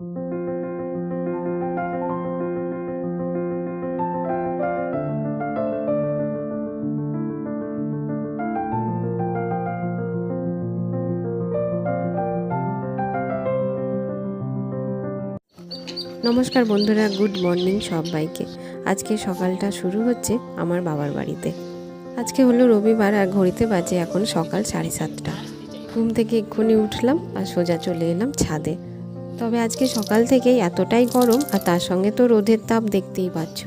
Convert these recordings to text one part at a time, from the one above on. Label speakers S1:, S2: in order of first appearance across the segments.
S1: নমস্কার বন্ধুরা, good morning সবাইকে। আজকে সকালটা শুরু হচ্ছে আমার বাবার বাড়িতে। আজকে হলো রবিবার আর ঘড়িতে বাজে এখন সকাল সাড়ে সাতটা। ঘুম থেকে এক্ষুনি উঠলাম আর সোজা চলে এলাম ছাদে। তবে আজকে সকাল থেকেই এতটাই গরম আর তার সঙ্গে তো রোদের তাপ দেখতেই পাচ্ছ।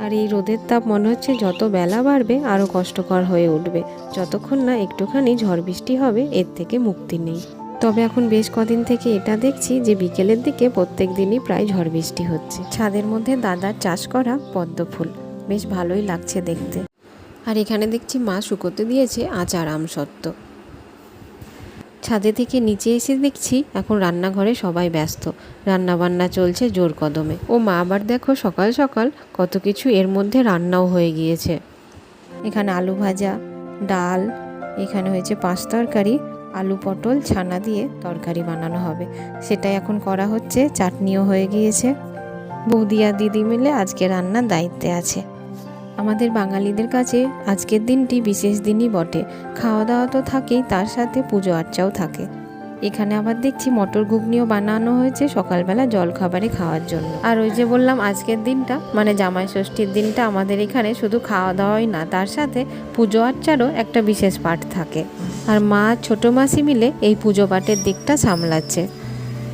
S1: আর এই রোদের তাপ মনে হচ্ছে যত বেলা বাড়বে আরও কষ্টকর হয়ে উঠবে। যতক্ষণ না একটুখানি ঝড় বৃষ্টি হবে, এর থেকে মুক্তি নেই। তবে এখন বেশ কদিন থেকে এটা দেখছি যে বিকেলের দিকে প্রত্যেক দিনই প্রায় ঝড় বৃষ্টি হচ্ছে। ছাদের মধ্যে দাদার চাষ করা পদ্ম ফুল। বেশ ভালোই লাগছে দেখতে। আর এখানে দেখছি মা শুকোতে দিয়েছে আচার আমসত্ত্ব। ছাদে থেকে নিচে এসে দেখছি এখন রান্নাঘরে সবাই ব্যস্ত। রান্না বান্না চলছে জোর কদমে। ও মা আবার দেখো সকাল সকাল কত কিছু এর মধ্যে রান্নাও হয়ে গিয়েছে। এখানে আলু ভাজা, ডাল, এখানে হয়েছে পাঁচ তরকারি, আলু পটল, ছানা দিয়ে তরকারি বানানো হবে। সেটাই এখন করা হচ্ছে, চাটনিও হয়ে গিয়েছে। বৌদি আর দিদি মিলে আজকে রান্নার দায়িত্বে আছে। আমাদের বাঙালিদের কাছে আজকের দিনটি বিশেষ দিনই বটে। খাওয়া দাওয়া তো থাকেই, তার সাথে পুজো আর্চাও থাকে। এখানে আবার দেখছি মটর ঘুগনিও বানানো হয়েছে সকালবেলা জল খাবারে খাওয়ার জন্য। আর ওই যে বললাম, আজকের দিনটা মানে জামাই ষষ্ঠীর দিনটা আমাদের এখানে শুধু খাওয়া দাওয়াই না, তার সাথে পুজো আর্চারও একটা বিশেষ পাঠ থাকে। আর মা ছোট মাসি মিলে এই পুজো পাঠের দিকটা সামলাচ্ছে।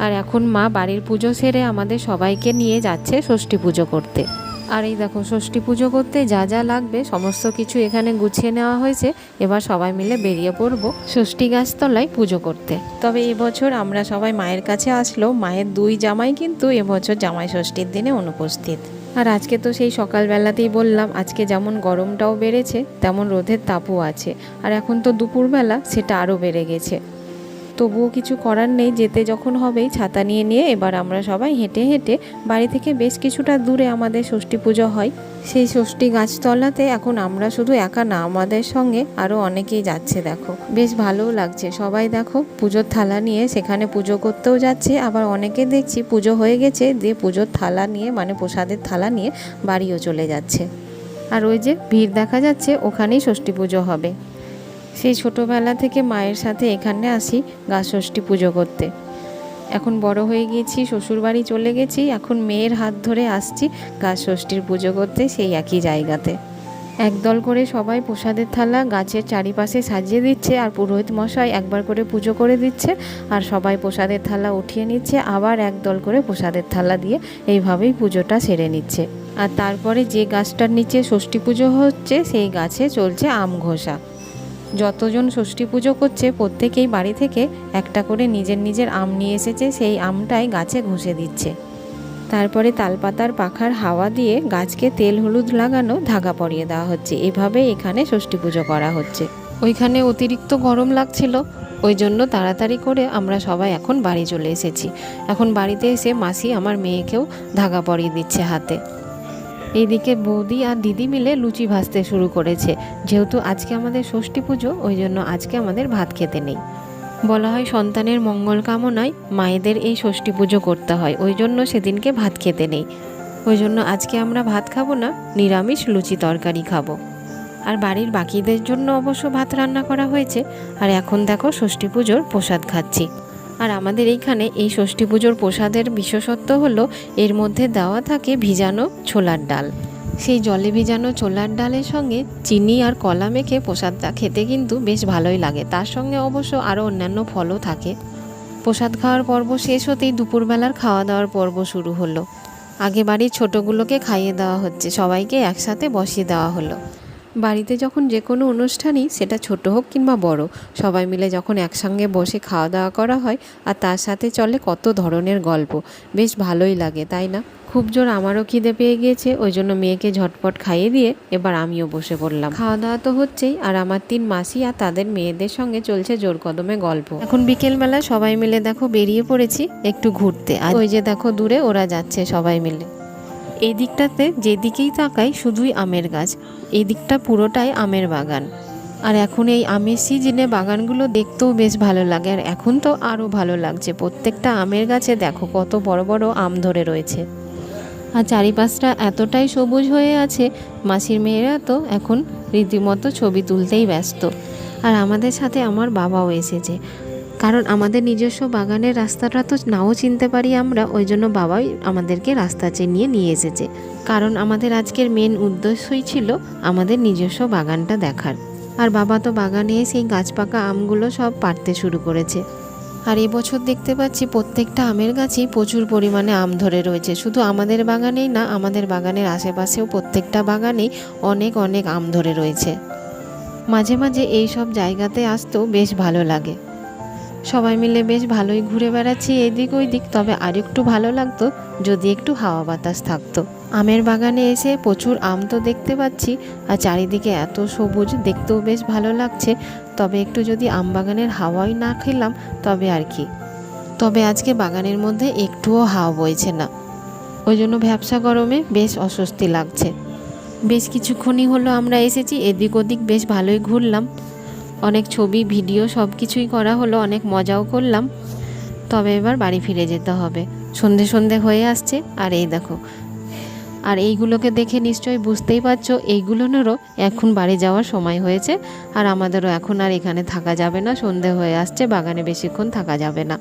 S1: আর এখন মা বাড়ির পুজো সেরে আমাদের সবাইকে নিয়ে যাচ্ছে ষষ্ঠী পুজো করতে। আর এই দেখো, ষষ্ঠী পুজো করতে যা যা লাগবে, সমস্ত কিছু এখানে গুছিয়ে নেওয়া হয়েছে। এবার সবাই মিলে বেরিয়ে পড়ব ষষ্ঠী গাছতলায় পুজো করতে। তবে এবছর আমরা সবাই মায়ের কাছে আসলো। মায়ের দুই জামাই কিন্তু এবছর জামাই ষষ্ঠীর দিনে অনুপস্থিত। আর আজকে তো সেই সকালবেলাতেই বললাম, আজকে যেমন গরমটাও বেড়েছে, তেমন রোদের তাপও আছে। আর এখন তো দুপুরবেলা, সেটা আরও বেড়ে গেছে। তবুও কিছু করার নেই, যেতে যখন হবেই ছাতা নিয়ে নিয়ে এবার আমরা সবাই হেঁটে হেঁটে বাড়ি থেকে বেশ কিছুটা দূরে আমাদের ষষ্ঠী পুজো হয়। সেই ষষ্ঠী গাছতলাতে এখন আমরা শুধু একা না, আমাদের সঙ্গে আরও অনেকেই যাচ্ছে দেখো। বেশ ভালোও লাগছে। সবাই দেখো পুজোর থালা নিয়ে সেখানে পুজো করতেও যাচ্ছে। আবার অনেকে দেখছি পুজো হয়ে গেছে দিয়ে পুজোর থালা নিয়ে মানে প্রসাদের থালা নিয়ে বাড়িও চলে যাচ্ছে। আর ওই যে ভিড় দেখা যাচ্ছে, ওখানেই ষষ্ঠী পুজো হবে। সেই ছোটোবেলা থেকে মায়ের সাথে এখানে আসি গাছ ষষ্ঠী পুজো করতে। এখন বড় হয়ে গিয়েছি, শ্বশুরবাড়ি চলে গেছি, এখন মেয়ের হাত ধরে আসছি গাছ ষষ্ঠীর পুজো করতে সেই একই জায়গাতে। একদল করে সবাই প্রসাদের থালা গাছের চারিপাশে সাজিয়ে দিচ্ছে আর পুরোহিত মশাই একবার করে পুজো করে দিচ্ছে আর সবাই প্রসাদের থালা উঠিয়ে নিচ্ছে, আবার একদল করে প্রসাদের থালা দিয়ে এইভাবেই পুজোটা সেরে নিচ্ছে। আর তারপরে যে গাছটার নিচে ষষ্ঠী পুজো হচ্ছে সেই গাছে চলছে আম ঘোষা। যতজন ষষ্ঠী পুজো করছে প্রত্যেকেই বাড়ি থেকে একটা করে নিজের নিজের আম নিয়ে এসেছে, সেই আমটাই গাছে ঘষে দিচ্ছে। তারপরে তালপাতার পাখার হাওয়া দিয়ে গাছকে তেল হলুদ লাগানো ধাগা পরিয়ে দেওয়া হচ্ছে। এভাবে এখানে ষষ্ঠী পুজো করা হচ্ছে। ওইখানে অতিরিক্ত গরম লাগছিল, ওই জন্য তাড়াতাড়ি করে আমরা সবাই এখন বাড়ি চলে এসেছি। এখন বাড়িতে এসে মাসি আমার মেয়েকেও ধাগা পরিয়ে দিচ্ছে হাতে। এইদিকে বৌদি আর দিদি মিলে লুচি ভাজতে শুরু করেছে। যেহেতু আজকে আমাদের ষষ্ঠী পুজো, ওই জন্য আজকে আমাদের ভাত খেতে নেই। বলা হয় সন্তানের মঙ্গল কামনায় মায়েদের এই ষষ্ঠী পুজো করতে হয়, ওই জন্য সেদিনকে ভাত খেতে নেই। ওই জন্য আজকে আমরা ভাত খাব না, নিরামিষ লুচি তরকারি খাব। আর বাড়ির বাকিদের জন্য অবশ্য ভাত রান্না করা হয়েছে। আর এখন দেখো ষষ্ঠী পুজোর প্রসাদ খাচ্ছি। আর আমাদের এইখানে এই ষষ্ঠী পুজোর প্রসাদের বিশেষত্ব হলো, এর মধ্যে দেওয়া থাকে ভিজানো ছোলার ডাল। সেই জলে ভিজানো ছোলার ডালের সঙ্গে চিনি আর কলা মেখে প্রসাদটা খেতে কিন্তু বেশ ভালোই লাগে। তার সঙ্গে অবশ্য আরও অন্যান্য ফলও থাকে। প্রসাদ খাওয়ার পর্ব শেষ হতেই দুপুরবেলার খাওয়া দাওয়ার পর্ব শুরু হলো। আগে বাড়ির ছোটোগুলোকে খাইয়ে দেওয়া হচ্ছে, সবাইকে একসাথে বসিয়ে দেওয়া হলো। বাড়িতে যখন যে কোনো অনুষ্ঠানই সেটা ছোট হোক কিংবা বড়, সবাই মিলে যখন একসঙ্গে বসে খাওয়া দাওয়া করা হয় আর তার সাথে চলে কত ধরনের গল্প, বেশ ভালোই লাগে, তাই না? খুব জোর আমারও খিদে পেয়ে গিয়েছে, ওই জন্য মেয়েকে ঝটপট খাইয়ে দিয়ে এবার আমিও বসে পড়লাম। খাওয়া দাওয়া তো হচ্ছেই, আর আমার তিন মাসি আর তাদের মেয়েদের সঙ্গে চলছে জোর কদমে গল্প। এখন বিকেলবেলা সবাই মিলে দেখো বেরিয়ে পড়েছি একটু ঘুরতে, আর ওই যে দেখো দূরে ওরা যাচ্ছে সবাই মিলে। এই দিকটাতে যেদিকেই তাকাই শুধুই আমের গাছ। এই দিকটা পুরোটাই আমের বাগান। আর এখন এই আমের সিজনে বাগানগুলো দেখতেও বেশ ভালো লাগে। আর এখন তো আরও ভালো লাগছে। প্রত্যেকটা আমের গাছে দেখো কত বড় বড় আম ধরে রয়েছে। আর চারিপাশটা এতটাই সবুজ হয়ে আছে, মাসির মেয়েরা তো এখন রীতিমতো ছবি তুলতেই ব্যস্ত। আর আমাদের সাথে আমার বাবাও এসেছে। কারণ আমাদের নিজস্ব বাগানের রাস্তাটা তো নাও চিনতে পারি আমরা, ওই জন্য বাবাই আমাদেরকে রাস্তা চিনিয়ে নিয়ে এসেছে। কারণ আমাদের আজকের মেন উদ্দেশ্যই ছিল আমাদের নিজস্ব বাগানটা দেখার। আর বাবা তো বাগানে সেই গাছ পাকা আমগুলো সব পাড়তে শুরু করেছে। আর এবছর দেখতে পাচ্ছি প্রত্যেকটা আমের গাছেই প্রচুর পরিমাণে আম ধরে রয়েছে। শুধু আমাদের বাগানেই না, আমাদের বাগানের আশেপাশেও প্রত্যেকটা বাগানেই অনেক অনেক আম ধরে রয়েছে। মাঝে মাঝে এই সব জায়গাতে আসতেও বেশ ভালো লাগে। সবাই মিলে বেশ ভালোই ঘুরে বেড়াচ্ছি এদিক ওই দিক তবে আর একটু ভালো লাগতো যদি একটু হাওয়া বাতাস থাকতো। আমের বাগানে এসে প্রচুর আম তো দেখতে পাচ্ছি, আর চারিদিকে এত সবুজ, দেখতেও বেশ ভালো লাগছে। তবে একটু যদি আম বাগানের হাওয়াই না খেলাম, তবে আর কি। তবে আজকে বাগানের মধ্যে একটুও হাওয়া বইছে না। ওই জন্য ভ্যাবসা গরমে বেশ অস্বস্তি লাগছে। বেশ কিছুক্ষণই হলো আমরা এসেছি, এদিক ওদিক বেশ ভালোই ঘুরলাম। অনেক ছবি, ভিডিও সব কিছুই করা হলো, অনেক মজাও করলাম। তবে এবার বাড়ি ফিরে যেতে হবে। সন্ধে সন্ধে হয়ে আসছে। আর এই দেখো। আর এইগুলোকে দেখে নিশ্চয়ই বুঝতেই পারছ, এইগুলোনেরও এখন বাড়ি যাওয়ার সময় হয়েছে। আর আমাদেরও এখন আর এখানে থাকা যাবে না, সন্ধে হয়ে আসছে, বাগানে বেশিক্ষণ থাকা যাবে না।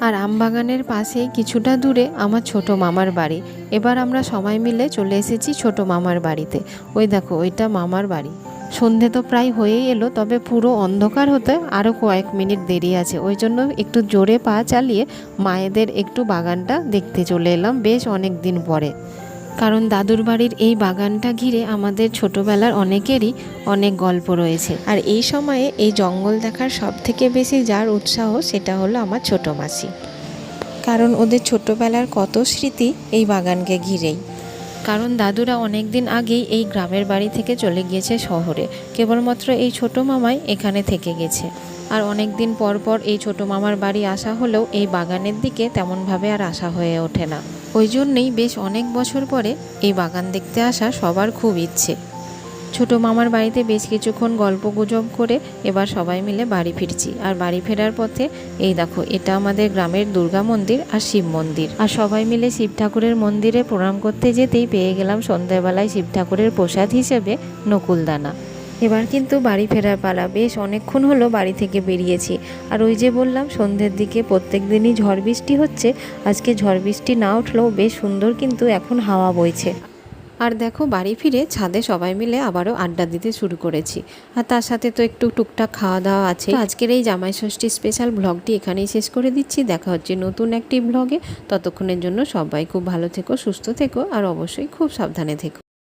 S1: আর আম বাগানের পাশেই কিছুটা দূরে আমার ছোট মামার বাড়ি। এবার আমরা সবাই মিলে চলে এসেছি ছোট মামার বাড়িতে। ওই দেখো, ওইটা মামার বাড়ি। সন্ধে তো প্রায় হয়েই এলো, তবে পুরো অন্ধকার হতে আরও কয়েক মিনিট দেরি আছে। ওই জন্য একটু জোরে পা চালিয়ে মায়েদের একটু বাগানটা দেখতে চলে এলাম বেশ অনেক দিন পরে। কারণ দাদুর বাড়ির এই বাগানটা ঘিরে আমাদের ছোটবেলার অনেকেরই অনেক গল্প রয়েছে। আর এই সময়ে এই জঙ্গল দেখার সব থেকে বেশি যার উৎসাহ সেটা হলো আমার ছোট মাসি। কারণ ওদের ছোটবেলার কত স্মৃতি এই বাগানকে ঘিরেই। কারণ দাদুরা অনেক দিন আগেই এই গ্রামের বাড়ি থেকে চলে গিয়েছে শহরে। কেবলমাত্র এই ছোট মামাই এখানে থেকে গেছে। আর অনেক দিন পর পর এই ছোট মামার বাড়ি আসা হলেও এই বাগানের দিকে তেমনভাবে আর আসা হয়ে ওঠে না। ওই জন্যেই বেশ অনেক বছর পরে এই বাগান দেখতে আসা সবার খুব ইচ্ছে। ছোট মামার বাড়িতে বেশ কিছুক্ষণ গল্প গুজব করে এবার সবাই মিলে বাড়ি ফিরছি। আর বাড়ি ফেরার পথে, এই দেখো, এটা আমাদের গ্রামের দুর্গা মন্দির আর শিব মন্দির। আর সবাই মিলে শিব ঠাকুরের মন্দিরে প্রণাম করতে যেতেই পেয়ে গেলাম সন্ধ্যাবেলায় শিব ঠাকুরের প্রসাদ হিসেবে নকুলদানা। এবার কিন্তু বাড়ি ফেরার পালা। বেশ অনেকক্ষণ হলো বাড়ি থেকে বেরিয়েছি। আর ওই যে বললাম, সন্ধ্যের দিকে প্রত্যেক দিনই ঝড় বৃষ্টি হচ্ছে। আজকে ঝড় বৃষ্টি না উঠলেও বেশ সুন্দর কিন্তু এখন হাওয়া বইছে। আর দেখো, বাড়ি ফিরে ছাদে সবাই মিলে আবারও আড্ডা দিতে শুরু করেছি। আর তার সাথে তো একটু টুকটাক খাওয়া দাওয়া আছে আজকের এই জামাই ষষ্ঠী স্পেশাল ব্লগটি এখানেই শেষ করে দিচ্ছি। দেখা হচ্ছে নতুন একটি ব্লগে ততক্ষণের জন্য সবাই খুব ভালো থেকো, সুস্থ থেকো, আর অবশ্যই খুব সাবধানে থেকো।